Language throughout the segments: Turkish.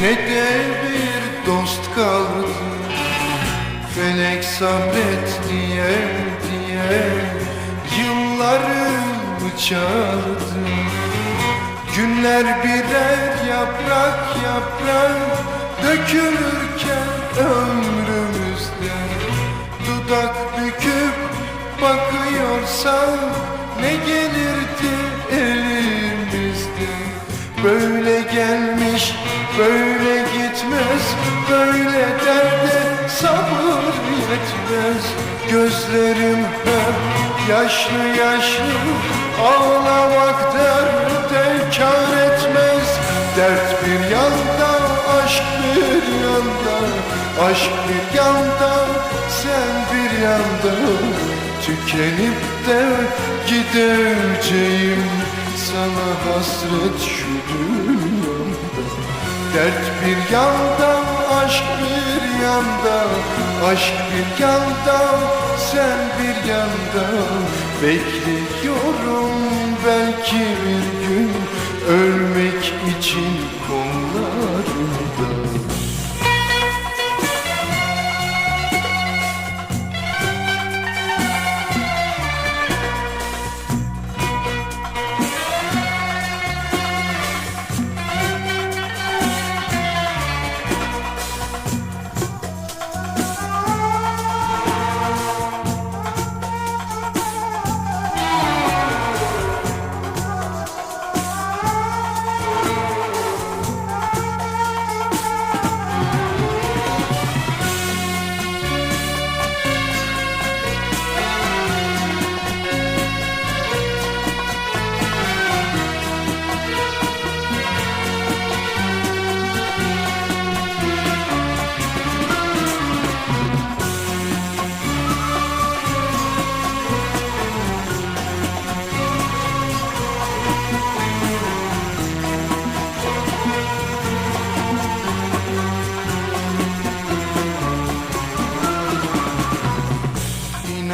Ne de bir dost kaldı Felek sabret diye diye. Yıllarımı çaldı Günler birer yaprak yaprak Dökülürken ömrümüzde. Dudak büküp bakıyorsan Ne gelirdi el Böyle gelmiş böyle gitmez Böyle derde sabır yetmez. Gözlerim hep yaşlı yaşlı Ağlamak derde kar etmez. Dert bir yanda aşk bir yanda Aşk bir yanda sen bir yanda. Tükenip de gideceğim Sana hasret şu dünyamda Dert bir yanda, aşk bir yanda. Aşk bir yanda, sen bir yanda. Bekliyorum belki bir gün. Ölmek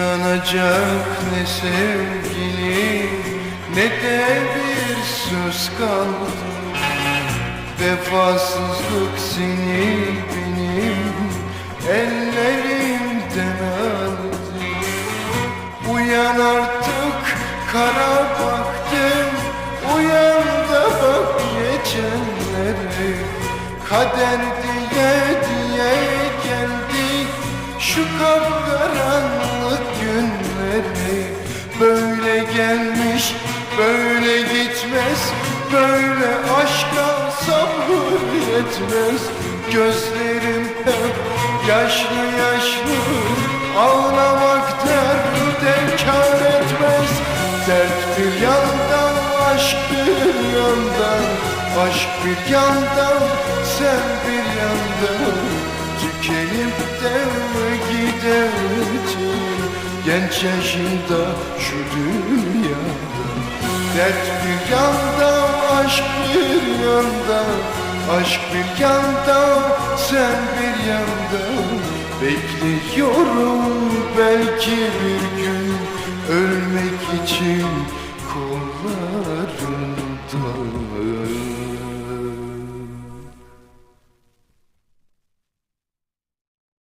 İnanacak ne sevgili ne de bir söz kaldı. Vefasızlık seni benim ellerimden aldı. Uyan artık kara baktım. Uyan da bak geçenlere. Kader diye diye geldik Şu kapkaranlık günleri Böyle gelmiş böyle gitmez Böyle aşka sabır yetmez. Gözlerim hep yaşlı yaşlı Ağlamak derde kar etmez. Dert bir yandan, aşk bir yandan Aşk bir yandan, sen bir yandan Tükenip de gideceğim Genç yaşında şu dünyada Dert bir yanda, aşk bir yanda. Aşk bir yanda, sen bir yanda. Bekliyorum belki bir